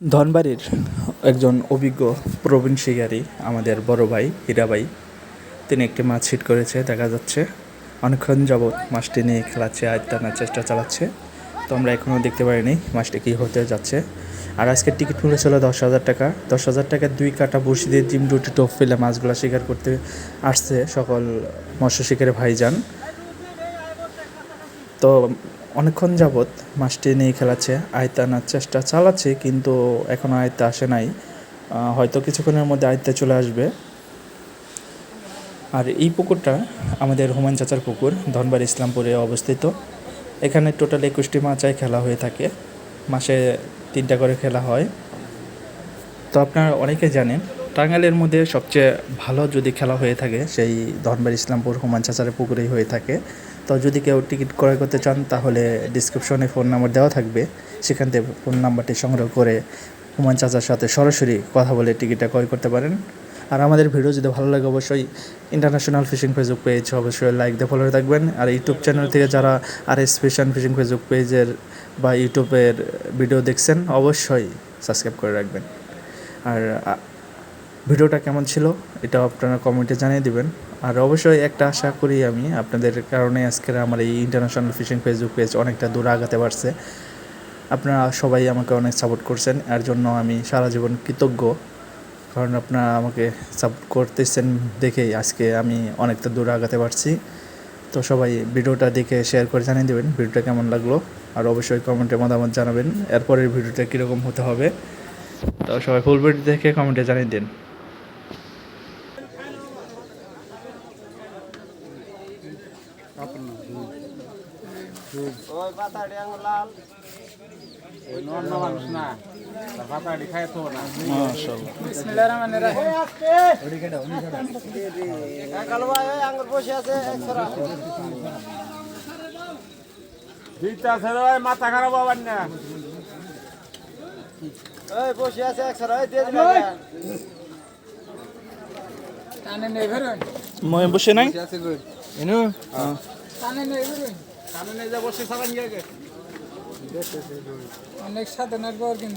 ধনবাড়ির একজন অভিজ্ঞ প্রবীণ শিকারী, আমাদের বড় ভাই হীরা ভাই, তিনি একটি মাছ হিট করেছে, দেখা যাচ্ছে। অনেকক্ষণ যাবৎ মাছটি নিয়ে খেলাচ্ছে টানার চেষ্টা চালাচ্ছে। তো আমরা এখনও দেখতে পারিনি মাছটি কী হতে যাচ্ছে। আর আজকের টিকিট মূল্য ছিল দশ হাজার টাকা। দশ হাজার টাকার দুই কাটা বসি দিয়ে জিম রুটি টোপ ফেলে মাছগুলো শিকার করতে আসছে সকল মৎস্য শিকারে ভাইজান। তো অনেকক্ষণ যাবৎ মাসটি নিয়ে খেলাচ্ছে। আয়তা আনার চেষ্টা চালাচ্ছে, কিন্তু এখনও আয়ত্তে আসে নাই। হয়তো কিছুক্ষণের মধ্যে আয়ত্তে চলে আসবে। আর এই পুকুরটা আমাদের হুমায়ুন চাচার পুকুর, ধনবাড়ি ইসলামপুরে অবস্থিত। এখানে টোটাল একুশটি মাচায় খেলা হয়ে থাকে। মাসে তিনটা করে খেলা হয়। তো আপনারা অনেকে জানেন টাঙ্গাইলের মধ্যে সবচেয়ে ভালো যদি খেলা হয়ে থাকে, সেই ধনবাড়ি ইসলামপুর হুমায়ুন চাচারের পুকুরেই হয়ে থাকে। তো যদি কেউ টিকিট ক্রয় করতে চান, তাহলে ডিসক্রিপশনে ফোন নাম্বার দেওয়া থাকবে। সেখান থেকে ফোন নাম্বারটি সংগ্রহ করে হুমায়ুন চাচার সাথে সরাসরি কথা বলে টিকিটটা ক্রয় করতে পারেন। আর আমাদের ভিডিও যদি ভালো লাগে, অবশ্যই ইন্টারন্যাশনাল ফিশিং ফেসবুক পেজ অবশ্যই লাইক দিয়ে ফলো থাকবেন। আর ইউটিউব চ্যানেল থেকে যারা আর এস ফিশন ফিশিং ফেসবুক পেজের বা ইউটিউবের ভিডিও দেখছেন, অবশ্যই সাবস্ক্রাইব করে রাখবেন। আর ভিডিওটা কেমন ছিল, এটা আপনারা কমেন্টে জানিয়ে দেবেন। আর অবশ্যই একটা আশা করি আমি আপনাদের কারণে আজকের আমার এই ইন্টারন্যাশনাল ফিশিং ফেসবুক পেজ অনেকটা দূর আগাতে পারছে। আপনারা সবাই আমাকে অনেক সাপোর্ট করছেন, এর জন্য আমি সারা জীবন কৃতজ্ঞ। কারণ আপনারা আমাকে সাপোর্ট করতেছেন দেখেই আজকে আমি অনেকটা দূর আগাতে পারছি। তো সবাই ভিডিওটা দেখে শেয়ার করে জানিয়ে দেবেন, ভিডিওটা কেমন লাগল। আর অবশ্যই কমেন্টে মতামত জানাবেন, এরপরের ভিডিওটা কীরকম হতে হবে। তো সবাই ফুল ভিডিও দেখে কমেন্টে জানিয়ে দিন। মাথা খারাপ হবার না ওই বসে আছে একশোরা ওই দিয়ে দিলাম টানে নেই? বেরোন মই বসে নাই এনু? টানে অনেক সাধনার পর কিন্তু।